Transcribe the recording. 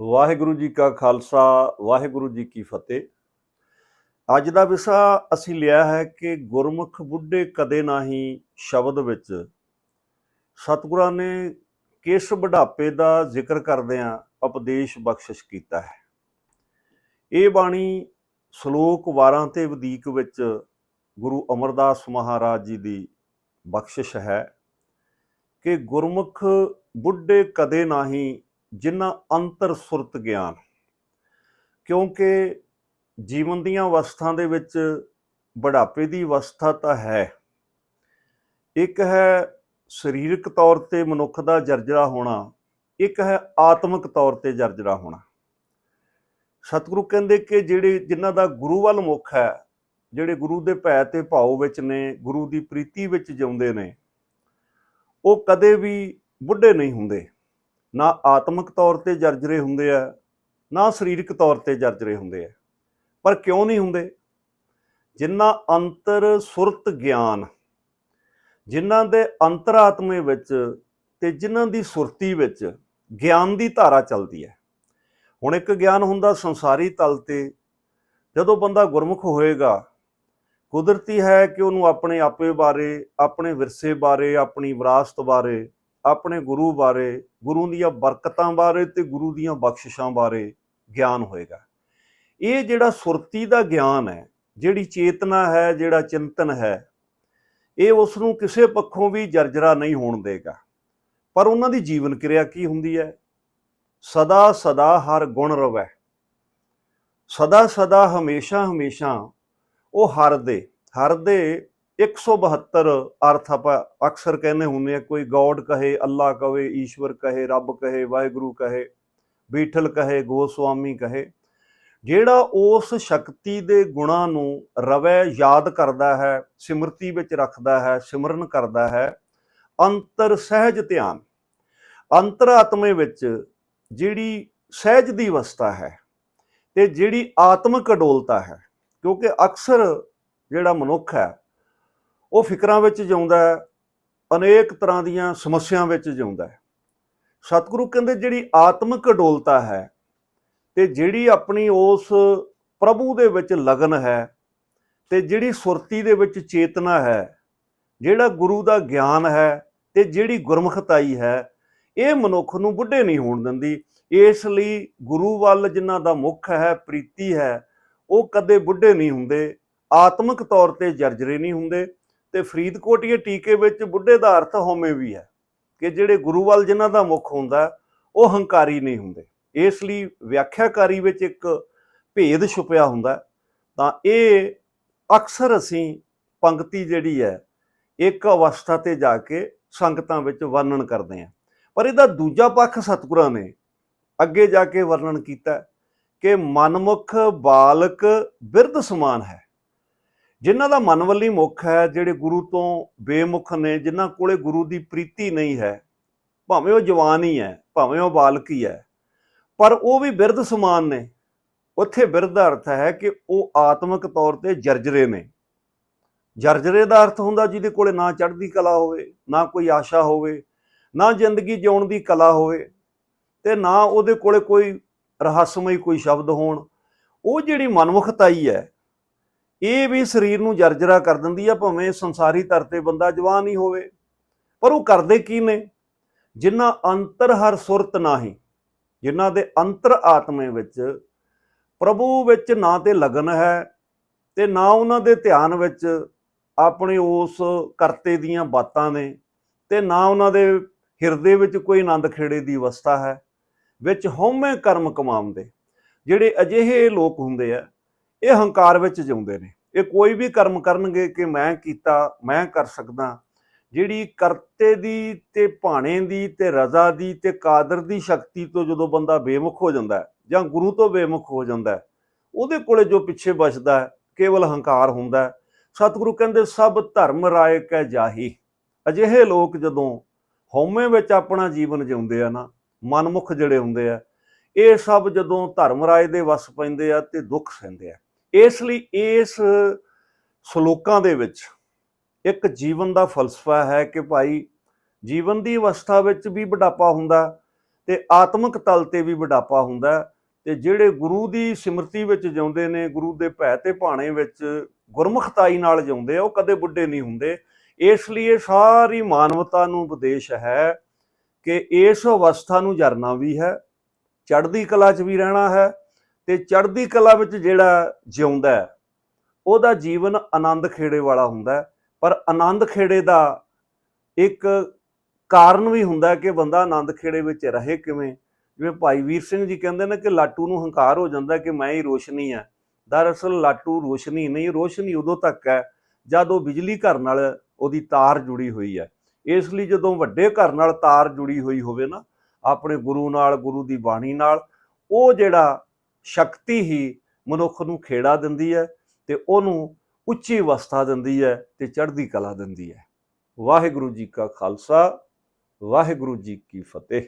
ਵਾਹਿਗੁਰੂ ਜੀ ਕਾ ਖਾਲਸਾ, ਵਾਹਿਗੁਰੂ ਜੀ ਕੀ ਫਤਿਹ। ਅੱਜ ਦਾ ਵਿਸ਼ਾ ਅਸੀਂ ਲਿਆ ਹੈ ਕਿ ਗੁਰਮੁਖ ਬੁੱਢੇ ਕਦੇ ਨਾਹੀ ਸ਼ਬਦ ਵਿੱਚ। ਸਤਿਗੁਰਾਂ ਨੇ ਕਿਸ ਬੁਢਾਪੇ ਦਾ ਜ਼ਿਕਰ ਕਰਦਿਆਂ ਉਪਦੇਸ਼ ਬਖਸ਼ਿਸ਼ ਕੀਤਾ ਹੈ। ਇਹ ਬਾਣੀ ਸ਼ਲੋਕ 12 ਤੇ ਵਧੀਕ ਵਿੱਚ ਗੁਰੂ ਅਮਰਦਾਸ ਮਹਾਰਾਜ ਜੀ ਦੀ ਬਖਸ਼ਿਸ਼ ਹੈ ਕਿ ਗੁਰਮੁਖ ਬੁੱਢੇ ਕਦੇ ਨਾਹੀ ਜਿਨ੍ਹਾਂ ਅੰਤਰ ਸੁਰਤ ਗਿਆਨ। ਕਿਉਂਕਿ ਜੀਵਨ ਦੀਆਂ ਅਵਸਥਾ ਦੇ ਵਿੱਚ ਬੁਢਾਪੇ ਦੀ ਅਵਸਥਾ ਤਾਂ ਹੈ। ਇੱਕ ਹੈ ਸਰੀਰਕ ਤੌਰ ਤੇ ਮਨੁੱਖ ਦਾ ਜਰਜਰਾ ਹੋਣਾ, ਇੱਕ ਹੈ ਆਤਮਿਕ ਤੌਰ ਤੇ ਜਰਜਰਾ ਹੋਣਾ। ਸਤਿਗੁਰੂ ਕਹਿੰਦੇ ਕਿ ਜਿਹੜੇ, ਜਿਨ੍ਹਾਂ ਦਾ ਗੁਰੂ ਵੱਲ ਮੁਖ ਹੈ, ਜਿਹੜੇ ਗੁਰੂ ਦੇ ਭੈ ਤੇ ਭਾਉ ਵਿੱਚ ਨੇ, ਗੁਰੂ ਦੀ ਪ੍ਰੀਤੀ ਵਿੱਚ ਜਿਉਂਦੇ ਨੇ, ਉਹ ਕਦੇ ਵੀ ਬੁੱਢੇ ਨਹੀਂ ਹੁੰਦੇ। ਨਾ ਆਤਮਿਕ ਤੌਰ ਤੇ ਜਰਜਰੇ ਹੁੰਦੇ ਆ, ਨਾ ਸਰੀਰਕ ਤੌਰ ਤੇ ਜਰਜਰੇ ਹੁੰਦੇ ਆ। ਪਰ ਕਿਉਂ ਨਹੀਂ ਹੁੰਦੇ? ਜਿਨ੍ਹਾਂ ਅੰਤਰ ਸੁਰਤ ਗਿਆਨ ਜਿਨ੍ਹਾਂ ਦੇ ਅੰਤਰਾਤਮੇ ਵਿੱਚ ਤੇ ਜਿਨ੍ਹਾਂ ਦੀ ਸੁਰਤੀ ਵਿੱਚ ਗਿਆਨ ਦੀ ਧਾਰਾ ਚੱਲਦੀ ਹੈ। ਹੁਣ ਇੱਕ ਗਿਆਨ ਹੁੰਦਾ ਸੰਸਾਰੀ ਤਲ ਤੇ, ਜਦੋਂ ਬੰਦਾ ਗੁਰਮੁਖ ਹੋਏਗਾ, ਕੁਦਰਤੀ ਹੈ ਕਿ ਉਹਨੂੰ ਆਪਣੇ ਆਪੇ ਬਾਰੇ, ਆਪਣੇ ਵਿਰਸੇ ਬਾਰੇ, ਆਪਣੀ ਵਿਰਾਸਤ ਬਾਰੇ, ਆਪਣੇ ਗੁਰੂ ਬਾਰੇ ਗੁਰੂ ਦੀਆਂ ਬਰਕਤਾਂ ਬਾਰੇ ਤੇ ਗੁਰੂ ਦੀਆਂ ਬਖਸ਼ਿਸ਼ਾਂ ਬਾਰੇ ਗਿਆਨ ਹੋਏਗਾ। ਇਹ ਜਿਹੜਾ ਸੁਰਤੀ ਦਾ ਗਿਆਨ ਹੈ, ਜਿਹੜੀ ਚੇਤਨਾ ਹੈ, ਜਿਹੜਾ ਚਿੰਤਨ ਹੈ, ਇਹ ਉਸ ਨੂੰ ਕਿਸੇ ਪੱਖੋਂ ਵੀ ਜਰਜਰਾ ਨਹੀਂ ਹੋਣ ਦੇਗਾ। ਪਰ ਉਹਨਾਂ ਦੀ ਜੀਵਨ ਕਿਰਿਆ ਕੀ ਹੁੰਦੀ ਹੈ? ਸਦਾ ਸਦਾ ਹਰ ਗੁਣ ਰਵੈ। ਸਦਾ ਸਦਾ ਹਮੇਸ਼ਾ ਹਮੇਸ਼ਾ ਉਹ ਹਰ ਦੇ ਹਰ ਦੇ 172 ਅਰਥ ਆਪਾਂ ਅਕਸਰ ਕਹਿੰਦੇ ਹੁੰਦੇ ਆ, ਕੋਈ ਗੋਡ ਕਹੇ, ਅੱਲਾ ਕਹੇ, ਈਸ਼ਵਰ ਕਹੇ, ਰੱਬ ਕਹੇ, ਵਾਹਿਗੁਰੂ ਕਹੇ, ਬੀਠਲ ਕਹੇ, ਗੋਸਵਾਮੀ ਕਹੇ, ਜਿਹੜਾ ਉਸ ਸ਼ਕਤੀ ਦੇ ਗੁਣਾਂ ਨੂੰ ਰਵੈ, ਯਾਦ ਕਰਦਾ ਹੈ, ਸਿਮਰਤੀ ਵਿੱਚ ਰੱਖਦਾ ਹੈ, ਸਿਮਰਨ ਕਰਦਾ ਹੈ, ਅੰਤਰ ਸਹਿਜ ਧਿਆਨ ਅੰਤਰਾਤਮੇ ਵਿੱਚ ਜਿਹੜੀ ਸਹਿਜ ਦੀ ਅਵਸਥਾ ਹੈ ਤੇ ਜਿਹੜੀ ਆਤਮਿਕ ਅਡੋਲਤਾ ਹੈ, ਕਿਉਂਕਿ ਅਕਸਰ ਜਿਹੜਾ ਮਨੁੱਖ ਹੈ ਉਹ ਫਿਕਰਾਂ ਵਿੱਚ ਜਿਉਂਦਾ ਹੈ, ਅਨੇਕ ਤਰ੍ਹਾਂ ਦੀਆਂ ਸਮੱਸਿਆਵਾਂ ਵਿੱਚ ਜਿਉਂਦਾ ਹੈ। ਸਤਿਗੁਰੂ ਕਹਿੰਦੇ ਜਿਹੜੀ ਆਤਮਿਕ ਅਡੋਲਤਾ ਹੈ ਤੇ ਜਿਹੜੀ ਆਪਣੀ ਉਸ ਪ੍ਰਭੂ ਦੇ ਵਿੱਚ ਲਗਨ ਹੈ ਤੇ ਜਿਹੜੀ ਸੁਰਤੀ ਦੇ ਵਿੱਚ ਚੇਤਨਾ ਹੈ, ਜਿਹੜਾ ਗੁਰੂ ਦਾ ਗਿਆਨ ਹੈ ਤੇ ਜਿਹੜੀ ਗੁਰਮੁਖਤਾਈ ਹੈ, ਇਹ ਮਨੁੱਖ ਨੂੰ ਬੁੱਢੇ ਨਹੀਂ ਹੋਣ ਦਿੰਦੀ। ਇਸ ਲਈ ਗੁਰੂ ਵੱਲ ਜਿਨ੍ਹਾਂ ਦਾ ਮੁੱਖ ਹੈ, ਪ੍ਰੀਤੀ ਹੈ, ਉਹ ਕਦੇ ਬੁੱਢੇ ਨਹੀਂ ਹੁੰਦੇ, ਆਤਮਿਕ ਤੌਰ ਤੇ ਜਰਜਰੇ ਨਹੀਂ ਹੁੰਦੇ। ਤੇ ਫਰੀਦਕੋਟੀਏ ਟੀਕੇ ਵਿੱਚ ਬੁੱਢੇ ਦਾ ਅਰਥ ਹਉਮੈ ਵੀ ਹੈ ਕਿ ਜਿਹੜੇ ਗੁਰੂ ਵੱਲ ਜਿਨ੍ਹਾਂ ਦਾ ਮੁੱਖ ਹੁੰਦਾ ਉਹ ਹੰਕਾਰੀ ਨਹੀਂ ਹੁੰਦੇ। ਇਸ ਲਈ ਵਿਆਖਿਆਕਾਰੀ ਵਿੱਚ ਇੱਕ ਭੇਦ ਛੁਪਿਆ ਹੁੰਦਾ ਤਾਂ ਇਹ ਅਕਸਰ ਅਸੀਂ ਪੰਕਤੀ ਜਿਹੜੀ ਹੈ, ਇੱਕ ਅਵਸਥਾ ਤੇ ਜਾ ਕੇ ਸੰਗਤਾਂ ਵਿੱਚ ਵਰਣਨ ਕਰਦੇ ਹਾਂ। ਪਰ ਇਹਦਾ ਦੂਜਾ ਪੱਖ ਸਤਿਗੁਰਾਂ ਨੇ ਅੱਗੇ ਜਾ ਕੇ ਵਰਣਨ ਕੀਤਾ ਕਿ ਮਨਮੁਖ ਬਾਲਕ ਬਿਰਧ ਸਮਾਨ ਹੈ। ਜਿਨ੍ਹਾਂ ਦਾ ਮਨਵੱਲੀ ਮੁਖ ਹੈ, ਜਿਹੜੇ ਗੁਰੂ ਤੋਂ ਬੇਮੁਖ ਨੇ, ਜਿਨ੍ਹਾਂ ਕੋਲੇ ਗੁਰੂ ਦੀ ਪ੍ਰੀਤੀ ਨਹੀਂ ਹੈ, ਭਾਵੇਂ ਉਹ ਜਵਾਨ ਹੀ ਹੈ, ਭਾਵੇਂ ਉਹ ਬਾਲਕ ਹੀ ਹੈ, ਪਰ ਉਹ ਵੀ ਬਿਰਧ ਸਮਾਨ ਨੇ। ਉੱਥੇ ਬਿਰਧ ਦਾ ਅਰਥ ਹੈ ਕਿ ਉਹ ਆਤਮਿਕ ਤੌਰ ਤੇ ਜਰਜਰੇ ਨੇ। ਜਰਜਰੇ ਦਾ ਅਰਥ ਹੁੰਦਾ ਜਿਹਦੇ ਕੋਲੇ ਨਾ ਚੜ੍ਹਦੀ ਕਲਾ ਹੋਵੇ, ਨਾ ਕੋਈ ਆਸ਼ਾ ਹੋਵੇ, ਨਾ ਜ਼ਿੰਦਗੀ ਜਿਉਣ ਦੀ ਕਲਾ ਹੋਵੇ ਤੇ ਨਾ ਉਹਦੇ ਕੋਲੇ ਕੋਈ ਰਹੱਸਮਈ ਕੋਈ ਸ਼ਬਦ ਹੋਣ। ਉਹ ਜਿਹੜੀ ਮਨਮੁਖਤਾਈ ਹੈ ਇਹ ਵੀ ਸਰੀਰ ਨੂੰ ਜਰਜਰਾ ਕਰ ਦਿੰਦੀ ਆ, ਭਾਵੇਂ ਸੰਸਾਰੀ ਤਰ ਤੇ ਬੰਦਾ ਜਵਾਨ ਹੀ ਹੋਵੇ। ਪਰ ਉਹ ਕਰਦੇ ਕੀ ਨੇ? ਜਿਨ੍ਹਾਂ ਅੰਤਰ ਹਰ ਸੁਰਤ ਨਾਹੀ ਜਿਨ੍ਹਾਂ ਦੇ ਅੰਤਰ ਆਤਮੇ ਵਿੱਚ ਪ੍ਰਭੂ ਵਿੱਚ ਨਾ ਤੇ ਲਗਨ ਹੈ ਤੇ ਨਾ ਉਹਨਾਂ ਦੇ ਧਿਆਨ ਵਿੱਚ ਆਪਣੇ ਉਸ ਕਰਤੇ ਦੀਆਂ ਬਾਤਾਂ ਨੇ ਤੇ ਨਾ ਉਹਨਾਂ ਦੇ ਹਿਰਦੇ ਵਿੱਚ ਕੋਈ ਆਨੰਦ ਖੇੜੇ ਦੀ ਅਵਸਥਾ ਹੈ, ਵਿੱਚ ਹਉਮੈ ਕਰਮ ਕਮਾਉਂਦੇ। ਜਿਹੜੇ ਅਜਿਹੇ ਲੋਕ ਹੁੰਦੇ ਆ ਇਹ ਹੰਕਾਰ ਵਿੱਚ ਜਿਉਂਦੇ ਨੇ। ਇਹ ਕੋਈ ਵੀ ਕਰਮ ਕਰਨਗੇ ਕਿ ਮੈਂ ਕੀਤਾ, ਮੈਂ ਕਰ ਸਕਦਾ, ਜਿਹੜੀ ਕਰਤੇ ਦੀ ਤੇ ਭਾਣੇ ਦੀ ਤੇ ਰਜ਼ਾ ਦੀ ਤੇ ਕਾਦਰ ਦੀ ਸ਼ਕਤੀ ਤੋਂ ਜਦੋਂ ਬੰਦਾ ਬੇਮੁਖ ਹੋ ਜਾਂਦਾ ਹੈ ਜਾਂ ਗੁਰੂ ਤੋਂ ਬੇਮੁਖ ਹੋ ਜਾਂਦਾ ਹੈ, ਉਹਦੇ ਕੋਲੇ ਜੋ ਪਿੱਛੇ ਬਚਦਾ ਹੈ, ਕੇਵਲ ਹੰਕਾਰ ਹੁੰਦਾ ਹੈ। ਸਤਿਗੁਰੂ ਕਹਿੰਦੇ, ਸਭ ਧਰਮ ਰਾਏ ਕੈ ਜਾਹੀ। ਅਜਿਹੇ ਲੋਕ ਜਦੋਂ ਹਉਮੈ ਵਿੱਚ ਆਪਣਾ ਜੀਵਨ ਜਿਉਂਦੇ ਆ ਨਾ, ਮਨਮੁਖ ਜਿਹੜੇ ਹੁੰਦੇ ਆ, ਇਹ ਸਭ ਜਦੋਂ ਧਰਮ ਰਾਏ ਦੇ ਵਸ ਪੈਂਦੇ ਆ ਤੇ ਦੁੱਖ ਸਹਿੰਦੇ ਆ। ਇਸ ਲਈ ਇਸ ਸ਼ਲੋਕਾਂ ਦੇ ਵਿੱਚ ਇੱਕ ਜੀਵਨ ਦਾ ਫਲਸਫਾ ਹੈ ਕਿ ਭਾਈ ਜੀਵਨ ਦੀ ਅਵਸਥਾ ਵਿੱਚ ਵੀ ਬੁਢਾਪਾ ਹੁੰਦਾ ਤੇ ਆਤਮਿਕ ਤਲ ਤੇ ਵੀ ਬੁਢਾਪਾ ਹੁੰਦਾ ਹੈ ਤੇ ਜਿਹੜੇ ਗੁਰੂ ਦੀ ਸਿਮਰਤੀ ਵਿੱਚ ਜਿਉਂਦੇ ਨੇ, ਗੁਰੂ ਦੇ ਭੈ ਤੇ ਭਾਣੇ ਵਿੱਚ ਗੁਰਮੁਖਤਾਈ ਨਾਲ ਜਿਉਂਦੇ ਆ, ਉਹ ਕਦੇ ਬੁੱਢੇ ਨਹੀਂ ਹੁੰਦੇ। ਇਸ ਲਈ ਇਹ ਸਾਰੀ ਮਾਨਵਤਾ ਨੂੰ ਉਪਦੇਸ਼ ਹੈ ਕਿ ਇਸ ਅਵਸਥਾ ਨੂੰ ਜਰਨਾ ਵੀ ਹੈ, ਚੜ੍ਹਦੀ ਕਲਾ 'ਚ ਵੀ ਰਹਿਣਾ ਹੈ ਤੇ ਚੜ੍ਹਦੀ ਕਲਾ ਵਿੱਚ ਜਿਹੜਾ ਜਿਉਂਦਾ ਉਹਦਾ ਜੀਵਨ ਆਨੰਦ ਖੇੜੇ ਵਾਲਾ ਹੁੰਦਾ ਪਰ ਆਨੰਦ ਖੇੜੇ ਦਾ ਇੱਕ ਕਾਰਨ ਵੀ ਹੁੰਦਾ ਕਿ ਬੰਦਾ ਆਨੰਦ ਖੇੜੇ ਵਿੱਚ ਰਹੇ ਕਿਵੇਂ? ਜਿਵੇਂ ਭਾਈ ਵੀਰ ਸਿੰਘ ਜੀ ਕਹਿੰਦੇ ਨੇ ਕਿ ਲਾਟੂ ਨੂੰ ਹੰਕਾਰ ਹੋ ਜਾਂਦਾ ਕਿ ਮੈਂ ਹੀ ਰੋਸ਼ਨੀ ਆ ਦਰਅਸਲ ਲਾਟੂ ਰੋਸ਼ਨੀ ਨਹੀਂ, ਰੋਸ਼ਨੀ ਉਦੋਂ ਤੱਕ ਹੈ ਜਦ ਉਹ ਬਿਜਲੀ ਘਰ ਨਾਲ ਉਹਦੀ ਤਾਰ ਜੁੜੀ ਹੋਈ ਹੈ। ਇਸ ਲਈ ਜਦੋਂ ਵੱਡੇ ਘਰ ਨਾਲ ਤਾਰ ਜੁੜੀ ਹੋਈ ਹੋਵੇ ਨਾ, ਆਪਣੇ ਗੁਰੂ ਨਾਲ, ਗੁਰੂ ਦੀ ਬਾਣੀ ਨਾਲ, ਉਹ ਜਿਹੜਾ ਸ਼ਕਤੀ ਹੀ ਮਨੁੱਖ ਨੂੰ ਖੇੜਾ ਦਿੰਦੀ ਹੈ ਤੇ ਉਹਨੂੰ ਉੱਚੀ ਅਵਸਥਾ ਦਿੰਦੀ ਹੈ ਤੇ ਚੜ੍ਹਦੀ ਕਲਾ ਦਿੰਦੀ ਹੈ। ਵਾਹਿਗੁਰੂ ਜੀ ਕਾ ਖਾਲਸਾ, ਵਾਹਿਗੁਰੂ ਜੀ ਕੀ ਫਤਿਹ।